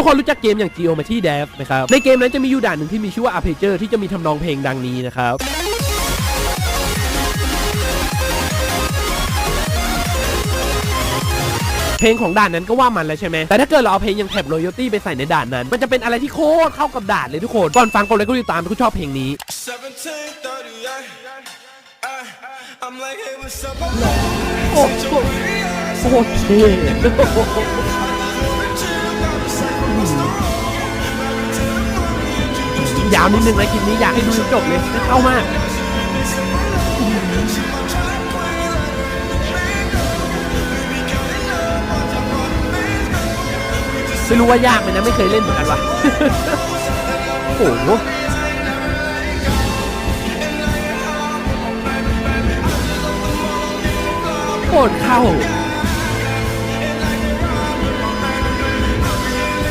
ทุกคนรู้จักเกมอย่าง Geometry Dash นะครับ ในเกมนั้นจะมีอยู่ด่านหนึ่งที่มีชื่อว่า Arpenger ที่จะมีทำนองเพลงดังนี้นะครับเพลงของด่านนั้นก็ว่ามันแล้วใช่ไหม แต่ถ้าเกิดเราเอาเพลงอย่างแท็บ Royalty ไปใส่ในด่านนั้น มันจะเป็นอะไรที่โคตรเข้ากับด่านเลยทุกคน ก่อนฟังกดไลค์กดติดตามถ้าคุณชอบเพลงนี้ 1738. Ay, I'm like, hey, what's up? โอ้โหโคตรเท่ ยาวนิดนึงนะคลิปนี้อยากให้ดูจนจบเลยเข้ามากไม่รู้ว่ายากไหมนะไม่เคยเล่นเหมือนกันวะโอ้โหโคตรเข้า